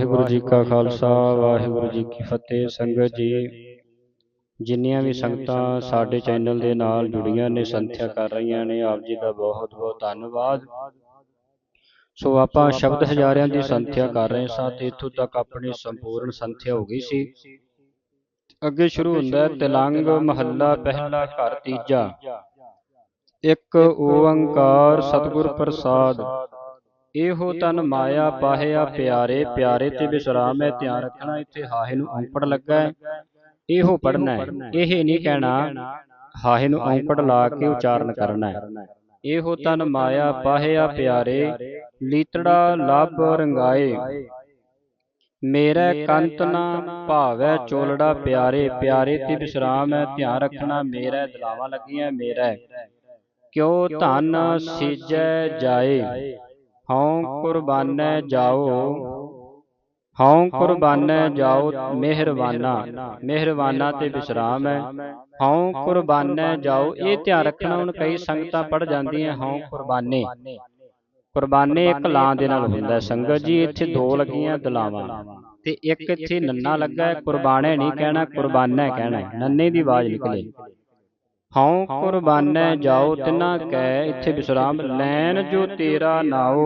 ਵਾਹਿਗੁਰੂ ਜੀ ਕਾ ਖਾਲਸਾ ਵਾਹਿਗੁਰੂ ਜੀ ਕੀ ਫਤਿਹ। ਸੰਗਤ ਜੀ ਜਿੰਨੀਆਂ ਵੀ ਸੰਗਤਾਂ ਸਾਡੇ ਚੈਨਲ ਦੇ ਨਾਲ ਜੁੜੀਆਂ ਨੇ ਸੰਥਿਆ ਕਰ ਰਹੀਆਂ ਨੇ ਆਪ ਜੀ ਦਾ ਬਹੁਤ ਬਹੁਤ ਧੰਨਵਾਦ। ਸੋ ਆਪਾਂ ਸ਼ਬਦ ਹਜ਼ਾਰਿਆਂ ਦੀ ਸੰਥਿਆ ਕਰ ਰਹੇ ਸਾਂ ਤੇ ਇੱਥੋਂ ਤੱਕ ਆਪਣੀ ਸੰਪੂਰਨ ਸੰਥਿਆ ਹੋ ਗਈ ਸੀ। ਅੱਗੇ ਸ਼ੁਰੂ ਹੁੰਦਾ ਹੈ ਤਿਲੰਗ ਮਹੱਲਾ ਪਹਿਲਾ ਘਰ ਤੀਜਾ। ਇੱਕ ਓੰਕਾਰ ਸਤਿਗੁਰ ਪ੍ਰਸਾਦ। ਇਹੋ ਤਨ ਮਾਇਆ ਪਾਹਿਆ ਪਿਆਰੇ ਪਿਆਰੇ ਤੇ ਵਿਸਰਾਮ ਹੈ ਧਿਆਨ ਰੱਖਣਾ ਇੱਥੇ ਹਾਹੇ ਨੂੰ ਔਂਕੜ ਲੱਗਾ ਹੈ। ਇਹੋ ਪੜਨਾ ਹੈ। ਇਹ ਨਹੀਂ ਕਹਿਣਾ ਹਾਹੇ ਨੂੰ ਔਂਕੜ ਲਾ ਕੇ ਉਚਾਰਨ ਕਰਨਾ ਹੈ। ਇਹੋ ਤਨ ਮਾਇਆ ਪਾਹਿਆ ਪਿਆਰੇ ਲੀਤੜਾ ਲੱਭ ਰੰਗਾਏ। ਮੇਰਾ ਕੰਤ ਨਾ ਭਾਵੈ ਚੋਲੜਾ ਪਿਆਰੇ ਪਿਆਰੇ ਤੇ ਵਿਸਰਾਮ ਹੈ ਧਿਆਨ ਰੱਖਣਾ ਮੇਰਾ ਦਲਾਵਾਂ ਲੱਗੀਆਂ ਮੇਰਾ। ਕਿਉ ਧਨ ਸੀਜੈ ਜਾਏ। ਹਉ ਕੁਰਬਾਨੈ ਜਾਓ। ਹਉ ਕੁਰਬਾਨੈ ਜਾਓ, ਮਿਹਰਬਾਨਾ। ਮਿਹਰਬਾਨਾ ਤੇ ਵਿਸਰਾਮ ਹੈ। ਹਉ ਕੁਰਬਾਨੈ ਜਾਓ। ਇਹ ਧਿਆਨ ਰੱਖਣਾ, ਹੁਣ ਕਈ ਸੰਗਤਾਂ ਪੜ ਜਾਂਦੀਆਂ ਹਉ ਕੁਰਬਾਨੇ। ਕੁਰਬਾਨੇ ਇੱਕ ਲਾਂ ਦੇ ਨਾਲ ਹੁੰਦਾ ਸੰਗਤ ਜੀ, ਇੱਥੇ ਦੋ ਲੱਗੀਆਂ ਦਲਾਵਾਂ। ਤੇ ਇੱਕ ਇੱਥੇ ਨੰਨਾ ਲੱਗਾ ਹੈ। ਕੁਰਬਾਨੇ ਨਹੀਂ ਕਹਿਣਾ, ਕੁਰਬਾਨਾ ਕਹਿਣਾ ਨੰਨੇ ਦੀ ਆਵਾਜ਼ ਨਿਕਲੇ। ਹਉ ਕੁਰਬਾਨੈ ਜਾਓ ਤਿਨਾ ਕੈ ਇੱਥੇ ਵਿਸਰਾਮ ਲੈਨ ਜੋ ਤੇਰਾ ਨਾਉ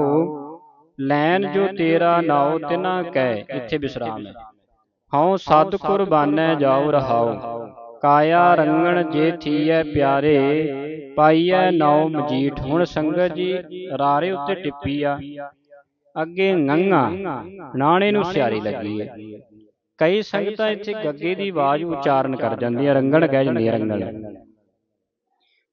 ਲੈਨ ਜੋ ਤੇਰਾ ਨਾਉ ਤਿਨਾ ਕੈ ਇੱਥੇ ਵਿਸਰਾਮ ਹੈ। ਹਉ ਸਦ ਕੁਰਬਾਨੈ ਜਾਓ ਰਹਾਉ। ਕਾਇਆ ਰੰਗਣ ਜੇ ਥੀਐ ਪਿਆਰੇ ਪਾਈਐ ਨਾਉ ਮਜੀਠ। ਹੁਣ ਸੰਗਤ ਜੀ ਰਾਰੇ ਉੱਤੇ ਟਿੱਪੀ ਆ। ਅੱਗੇ ngੰਗਾ ਨਾਣੇ ਨੂੰ ਸਿਆਰੀ ਲੱਗੀ ਹੈ। ਕਈ ਸੰਗਤਾਂ ਇੱਥੇ ਗੱਗੇ ਦੀ ਆਵਾਜ਼ ਉਚਾਰਨ ਕਰ ਜਾਂਦੀਆਂ ਰੰਗਣ ਕਹਿ ਜਾਂਦੀਆਂ ਰੰਗਣ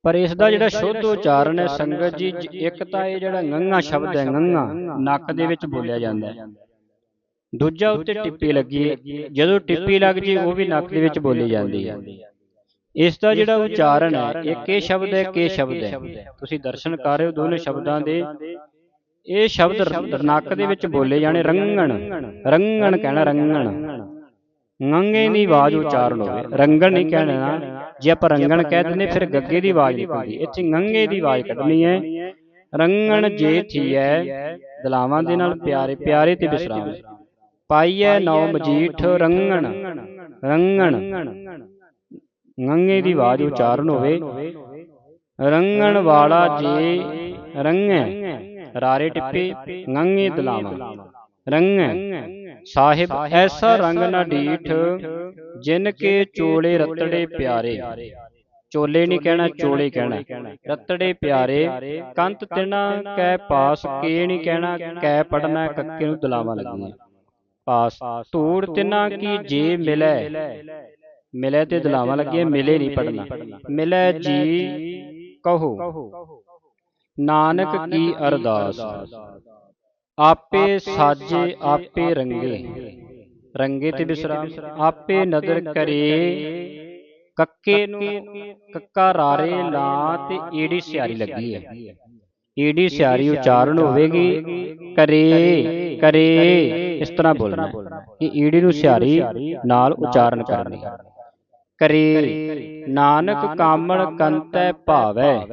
ਪਰ ਇਸ ਦਾ ਜਿਹੜਾ ਸ਼ੁੱਧ ਉਚਾਰਨ ਹੈ ਸੰਗਤ ਜੀ ਇੱਕ ਤਾਂ ਇਹ ਜਿਹੜਾ ngੰਗਾ ਸ਼ਬਦ ਹੈ ngੰਗਾ ਨੱਕ ਦੇ ਵਿੱਚ ਬੋਲਿਆ ਜਾਂਦਾ ਹੈ। ਦੂਜਾ ਉੱਤੇ ਟਿੱਪੀ ਲੱਗੀ ਜਦੋਂ ਟਿੱਪੀ ਲੱਗ ਜੇ ਉਹ ਵੀ ਨੱਕ ਦੇ ਵਿੱਚ ਬੋਲੀ ਜਾਂਦੀ ਹੈ। ਇਸ ਦਾ ਜਿਹੜਾ ਉਚਾਰਨ ਹੈ ਇੱਕ ਇਹ ਸ਼ਬਦ ਹੈ ਕਿ ਸ਼ਬਦ ਹੈ ਤੁਸੀਂ ਦਰਸ਼ਨ ਕਰ ਰਹੇ ਹੋ ਦੋਨੇ ਸ਼ਬਦਾਂ ਦੇ। ਇਹ ਸ਼ਬਦ ਨੱਕ ਦੇ ਵਿੱਚ ਬੋਲੇ ਜਾਣੇ ਰੰਗਣ। ਰੰਗਣ। ਕਹਿਣਾ ਰੰਗਣ ngੰਗੇ ਦੀ ਆਵਾਜ਼ ਉਚਾਰਨ ਹੋਵੇ। ਰੰਗਣ ਨਹੀਂ ਕਹਿਣਾ। ਜੇ ਆਪਾਂ ਰੰਗਣ ਕਹਿ ਦਿੰਦੇ, ਫਿਰ ਗੱਗੇ ਦੀ ਆਵਾਜ਼ ਨਿਕਲਦੀ ਇੱਥੇ ngੰਗੇ ਦੀ ਆਵਾਜ਼ ਕੱਢਣੀ ਹੈ। ਰੰਗਣ ਜੇ ਥੀਐ ਦਲਾਵਾਂ ਦੇ ਨਾਲ ਪਿਆਰੇ ਪਿਆਰੇ ਤੇ ਵਿਸਰਾਮ ਪਾਈਐ ਨੌ ਮਜੀਠ ਰੰਗਣ ਰੰਗਣ। ngੰਗੇ ਦੀ ਆਵਾਜ਼ ਉਚਾਰਨ ਹੋਵੇ। ਰੰਗਣ ਵਾਲਾ ਜੇ ਰੰਗੈ, ਰਾਰੇ ਟਿੱਪੇ ngੰਗੇ ਦਲਾਵਾਂ। ਰੰਗੈ। ਸਾਹਿਬ, ਐਸਾ ਰੰਗ ਨਾ ਡੀਠ, ਜਿਨ ਕੇ ਚੋਲੇ ਰਤੜੇ ਪਿਆਰੇ। ਚੋਲੇ ਨਹੀਂ ਕਹਿਣਾ, ਚੋਲੇ ਕਹਿਣਾ। ਰਤੜੇ ਪਿਆਰੇ, ਕੰਤ ਤਿਨਾ ਕੈ ਪਾਸ, ਕੇ ਨਹੀਂ ਕਹਿਣਾ, ਕੈ ਪੜਨਾ, ਕੱਕੇ ਨੂੰ ਦਲਾਵਾਂ ਲੱਗੀਆਂ। ਪਾਸ, ਧੂੜ ਤਿਨਾ ਕੀ ਜੇ ਮਿਲੈ। ਮਿਲੈ ਤੇ ਦਲਾਵਾਂ ਲੱਗੀਆਂ, ਮਿਲੇ ਨਹੀਂ ਪੜਨਾ। ਮਿਲੈ ਜੀ ਕਹੋ, ਨਾਨਕ ਕੀ ਅਰਦਾਸ। ਆਪੇ ਸਾਜੇ ਆਪੇ ਰੰਗੇ। ਰੰਗੇ। ਤੇ ਵਿਸਰਾਮ ਆਪੇ ਨਦਰ ਕਰੇ। ਕੱਕੇ ਨੂੰ ਕੱਕਾ ਰਾਰੇ ਲਾ ਤੇ ਈੜੀ ਸਿਆਰੀ ਲੱਗੀ ਹੈ। ਈੜੀ ਸਿਆਰੀ ਉਚਾਰਨ ਹੋਵੇਗੀ। ਕਰੇ ਕਰੇ। ਇਸ ਤਰ੍ਹਾਂ ਬੋਲਣਾ ਕਿ ਈੜੀ ਨੂੰ ਸਿਆਰੀ ਨਾਲ ਉਚਾਰਨ ਕਰਨੀ। ਕਰੇ। ਨਾਨਕ ਕਾਮਣ ਕੰਤੈ ਭਾਵੈ।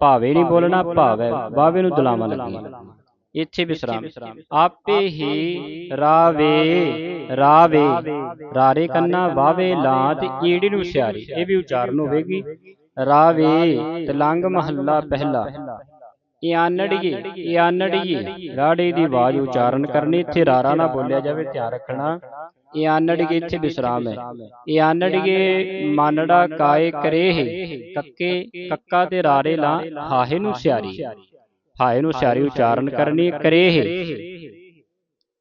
ਭਾਵੇ। ਨਹੀਂ ਬੋਲਣਾ ਭਾਵੈ ਵਾਵੇ ਨੂੰ ਦਲਾਵਾਂ ਲੱਗੀਆਂ ਇੱਥੇ ਵਿਸਰਾਮ ਆਪੇ ਹੀ ਰਾਵੇ ਰਾਵੇ ਰਾਰੇ ਕੰਨਾ ਵਾਵੇ ਲਾਂ ਤੇ ਈੜੀ ਨੂੰ ਸਿਆਰੀ। ਇਹ ਵੀ ਉਚਾਰਨ ਹੋਵੇਗੀ। ਰਾਵੇ ਤਲੰਗ ਮਹੱਲਾ ਪਹਿਲਾ। ਇਹ ਆਨੜੀਏ ਇਹ ਆਨੜੀਏ ਰਾੜੇ ਦੀ ਆਵਾਜ਼ ਉਚਾਰਨ ਕਰਨੀ ਇੱਥੇ ਰਾਰਾ ਨਾ ਬੋਲਿਆ ਜਾਵੇ ਧਿਆਨ ਰੱਖਣਾ। ਇਹ ਆਨੜੀਏ ਇੱਥੇ ਵਿਸਰਾਮ ਹੈ। ਇਹ ਆਨੜੀਏ ਮਾਨੜਾ ਕਾਏ ਕਰੇਹ ਕੱਕੇ ਕੱਕਾ ਤੇ ਰਾਰੇ ਲਾ ਹਾਹੇ ਨੂੰ ਸਿਆਰੀ। ਹਾਏ ਨੂੰ ਸਿਆਰੀ ਉਚਾਰਨ ਕਰਨੀ ਕਰੇਹ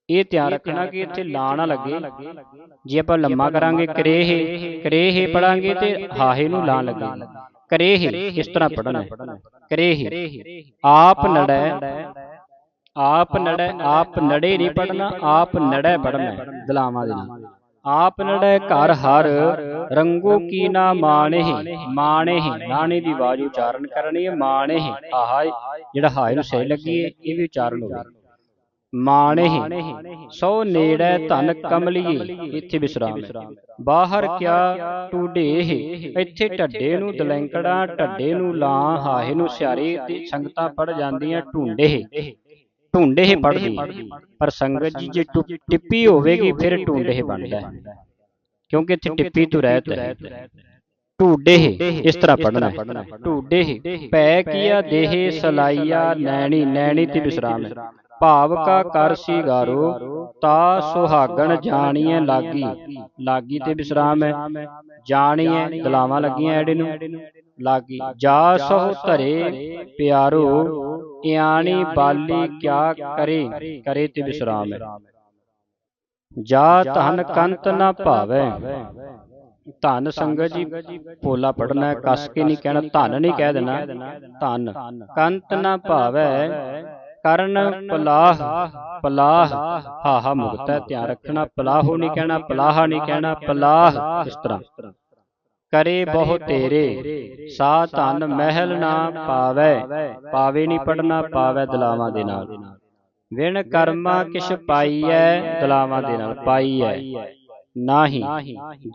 ਇਹ। ਧਿਆਨ ਰੱਖਣਾ ਕਿ ਇੱਥੇ ਲਾ ਨਾ ਲੱਗੇ। ਜੇ ਆਪਾਂ ਲੰਮਾ ਕਰਾਂਗੇ ਕਰੇਹ ਕਰੇਹ ਪੜਾਂਗੇ ਤੇ ਹਾਹੇ ਨੂੰ ਲਾ ਲੱਗੇ। ਕਰੇਹ ਇਸ ਤਰ੍ਹਾਂ ਪੜਨਾ ਕਰੇਹ ਆਪ ਨੜੈ। ਆਪ ਨੜੈ। ਆਪ ਨੜੇ ਨਹੀਂ ਪੜਨਾ ਆਪ ਨੜੈ ਪੜਨਾ ਦਲਾਵਾਂ ਦੇ ਨਾਲ। ਆਪ ਨੜੈ ਘਰ ਹਰ। ਰੰਗੋ ਕੀ ਨਾ ਮਾਣਹਿ। ਮਾਣਹਿ। ਨਾਣੇ ਦੀ ਆਵਾਜ਼ ਉਚਾਰਨ ਕਰਨੀ ਹੈ। ਮਾਣਹਿ। ਆਹਾ ਜਿਹੜਾ ਹਾਏ ਨੂੰ ਸਹੀ ਲੱਗੀ ਇਹ ਵੀ ਉਚਾਰਨ ਹੋਵੇ ਮਾਣਹਿ ਸੋ ਨੇੜੇ ਧਨ ਕਮਲੀਏ ਇੱਥੇ ਵਿਸਰਾਮ ਹੈ। ਬਾਹਰ ਕਿਆ ਟੂਡੇਹ ਇੱਥੇ ਢੱਡੇ ਨੂੰ ਦਲੈਂਕੜਾ ਢੱਡੇ ਨੂੰ ਲਾਂ ਹਾਹੇ ਨੂੰ ਸਿਆਰੀ ਤੇ ਸੰਗਤਾਂ ਪੜ ਜਾਂਦੀਆਂ ਢੂੰਡੇ ਢੂੰਡੇ ਹੀ ਪੜਦੀ ਪਰ ਸੰਗਤ ਜੀ ਜੇ ਟਿੱਪੀ ਹੋਵੇਗੀ ਫਿਰ ਢੂੰਡੇ ਹੀ। ਬਣਦਾ ਕਿਉਂਕਿ ਇੱਥੇ ਟਿੱਪੀ ਤੋਂ ਰਹਿਤ ਹੈ। ਢੂਡੇ ਇਸ ਤਰ੍ਹਾਂ ਪੜਨਾ ਢੂਡੇ ਪੈ ਕੀਆ ਦੇਹ ਸਲਾਈਆ ਨੈਣੀ ਨੈਣੀ ਤੇ ਵਿਸਰਾਮ ਹੈ। ਭਾਵ ਕਾ ਕਰ ਸੀਗਾਰੋ ਤਾ ਸੁਹਾਗਣ ਜਾਣੀਐ ਲਾਗੀ। ਲਾਗੀ। ਤੇ ਵਿਸਰਾਮ ਹੈ। ਜਾਣੀਐ ਦਲਾਵਾਂ ਲੱਗੀਆਂ ਐੜੇ ਨੂੰ। ਲਾਗੀ। ਜਾ ਸਹੁ ਧਰੇ ਪਿਆਰੋ ਇਆਣੀ ਬਾਲੀ ਕਿਆ ਕਰੇ ਕਰੇ ਤੇ ਵਿਸਰਾਮ ਹੈ। ਜਾ ਧਨ ਕੰਤ ਨਾ ਭਾਵੈ। ਧਨ ਸੰਗਤ ਜੀ ਪੋਲਾ ਪੜਨਾ ਕਸ ਕੇ ਨਹੀਂ ਕਹਿਣਾ ਧਨ ਨਹੀਂ ਕਹਿ ਦੇਣਾ ਧਨ। ਕੰਤ ਨਾ ਭਾਵੈ ਕਰਨ ਪਲਾਹ ਪਲਾਹ ਹਾਹਾ ਮੁਕਤ ਹੈ ਧਿਆਨ ਰੱਖਣਾ ਪਲਾਹੋ ਨਹੀਂ ਕਹਿਣਾ ਪਲਾਹਾ ਨਹੀਂ ਕਹਿਣਾ ਪਲਾਹ ਇਸ ਤਰ੍ਹਾਂ। ਕਰੇ ਬਹੁ ਤੇਰੇ ਸਾ ਧਨ ਮਹਿਲ ਨਾ ਪਾਵੈ ਪਾਵੇ ਨਹੀਂ ਪੜਨਾ ਪਾਵੈ ਦਲਾਵਾਂ ਦੇ ਨਾਲ। ਵਿਣ ਕਰਮਾ ਕਿਛ ਪਾਈਐ ਦਲਾਵਾਂ ਦੇ ਨਾਲ ਪਾਈਐ। ਨਾਹੀ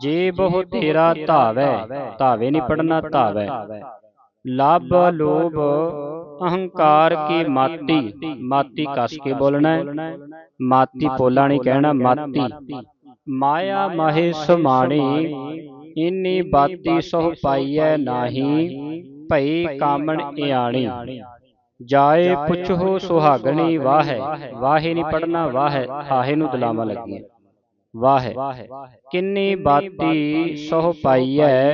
ਜੇ ਬਹੁ ਤੇਰਾ ਧਾਵੈ ਧਾਵੇ ਨਹੀਂ ਪੜਨਾ ਧਾਵੈ ਲਾਭ ਲੋਭ ਅਹੰਕਾਰ ਕੀ ਮਾਤੀ ਮਾਤੀ ਕਸ ਕੇ ਬੋਲਣਾ ਹੈ। ਮਾਤੀ ਪੋਲਾ ਨਹੀਂ ਕਹਿਣਾ ਮਾਤੀ। ਮਾਇਆ ਮਹੇ ਸਮਾਣੀ ਇਨੀ ਬਾਤੀ ਸੋ ਪਾਈਐ ਨਾਹੀ ਭਈ ਕਾਮਣ ਇਆਣੀ। ਜਾਏ ਪੁੱਛੋ ਸੁਹਾਗਣੀ ਵਾਹੈ। ਵਾਹੇ। ਨਹੀਂ ਪੜਨਾ ਵਾਹੈ। ਹਾਹੇ ਨੂੰ ਦਲਾਵਾਂ ਲੱਗੀਆਂ ਵਾਹੈ। ਕਿੰਨੀ ਬਾਤੀ ਸੋ ਪਾਈਐ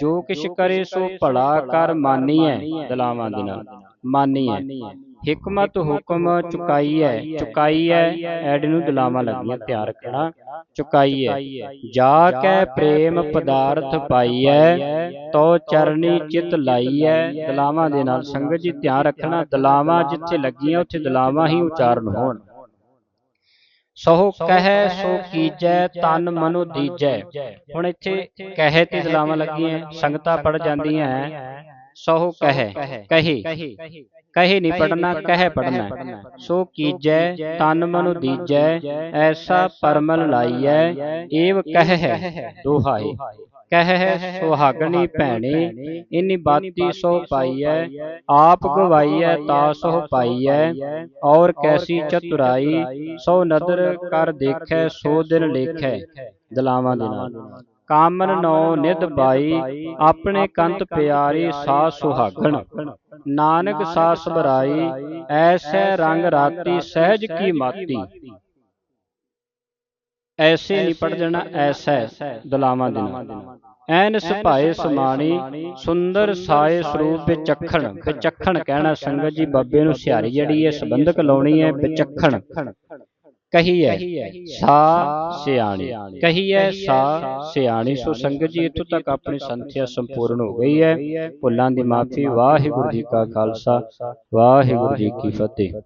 ਜੋ ਕਿਛ ਕਰੇ ਸੋ ਭਲਾ ਕਰ ਮਾਨੀਐ ਦਲਾਵਾਂ ਦੇ ਨਾਲ। ਮਾਨੀਐ ਹਕਮਤ ਹੁਕਮ ਚੁਕਾਈਐ ਚੁਕਾਈਐ ਐਡ ਨੂੰ ਦਲਾਵਾਂ ਲੱਗੀਆਂ। ਧਿਆਨ ਰੱਖਣਾ ਚੁਕਾਈਐ ਜਾ ਕੈ ਪ੍ਰੇਮ ਪਦਾਰਥ ਪਾਈਐ ਤੋ ਚਰਨੀ ਚਿਤ ਲਾਈਐ ਦਲਾਵਾਂ ਦੇ ਨਾਲ ਸੰਗਤ ਜੀ ਧਿਆਨ ਰੱਖਣਾ। ਦਲਾਵਾਂ ਜਿੱਥੇ ਲੱਗੀਆਂ ਉੱਥੇ ਦਲਾਵਾਂ ਹੀ ਉਚਾਰਨ ਹੋਣ। ਸੋ ਕਹੈ ਸੋ ਕੀਜੈ ਤਨ ਮਨੁ ਦੀਜੈ। ਹੁਣ ਇੱਥੇ ਕਹੇ ਤੇ ਦਲਾਵਾਂ ਲੱਗੀਆਂ ਸੰਗਤਾਂ ਪੜ ਜਾਂਦੀਆਂ ਸੋ ਕਹੈ ਕਹੇ ਕਹੇ। ਨਹੀਂ ਪੜਨਾ ਕਹਿ ਪੜਨਾ ਸੋ ਕੀਜੈ ਤਨ ਮਨੁ ਦੀਜੈ। ਐਸਾ ਪਰਮਲ ਲਾਈਐ। ਏਵ ਕਹਿ ਦੋਹਾਏ। ਕਹਿ ਸੁਹਾਗਣੀ ਭੈਣੇ ਇਨੀ ਬਾਤੀ ਸੋ ਪਾਈਐ ਆਪ ਗਵਾਈਐ ਤਾ ਸੋ ਪਾਈਐ ਔਰ ਕੈਸੀ ਚਤੁਰਾਈ ਸੋ ਨਦਰ ਕਰ ਦੇਖੈ ਸੋ ਦਿਨ ਲੇਖੈ ਦਲਾਵਾਂ ਦੇ ਨਾਲ। ਕਾਮਨ ਨੋ ਨਿਧ ਬਾਈ ਆਪਣੇ ਕੰਤ ਪਿਆਰੀ ਸਾ ਸੁਹਾਗਣ। ਨਾਨਕ ਸਾ ਸਬਰਾਈ ਐਸੈ ਰੰਗ ਰਾਤੀ ਸਹਿਜ ਕੀ ਮਾਤੀ। ਐਸੇ ਨਹੀਂ ਪੜ ਜਾਣਾ ਐਸੈ ਦਲਾਵਾਂ ਦੇ ਨਾਲ। ਐਨ ਸੁਭਾਏ ਸਮਾਣੀ ਸੁੰਦਰ ਸਾਏ ਸਰੂਪ ਵਿਚਖਣ ਵਿਚਖਣ ਕਹਿਣਾ ਸੰਗਤ ਜੀ ਬੱਬੇ ਨੂੰ ਸਿਹਾਰੀ ਜਿਹੜੀ ਹੈ ਸੰਬੰਧਕ ਲਾਉਣੀ ਹੈ ਵਿਚਖਣ। ਕਹੀਐ ਸਾ ਸਿਆਣੀ। ਕਹੀਐ ਸਾ ਸਿਆਣੀ। ਸੋ ਸੰਗਤ ਜੀ ਇੱਥੋਂ ਤੱਕ ਆਪਣੀ ਸੰਥਿਆ ਸੰਪੂਰਨ ਹੋ ਗਈ ਹੈ। ਭੁੱਲਾਂ ਦੀ ਮਾਫੀ ਵਾਹਿਗੁਰੂ ਜੀ ਕਾ ਖਾਲਸਾ ਵਾਹਿਗੁਰੂ ਜੀ ਕੀ ਫਤਿਹ।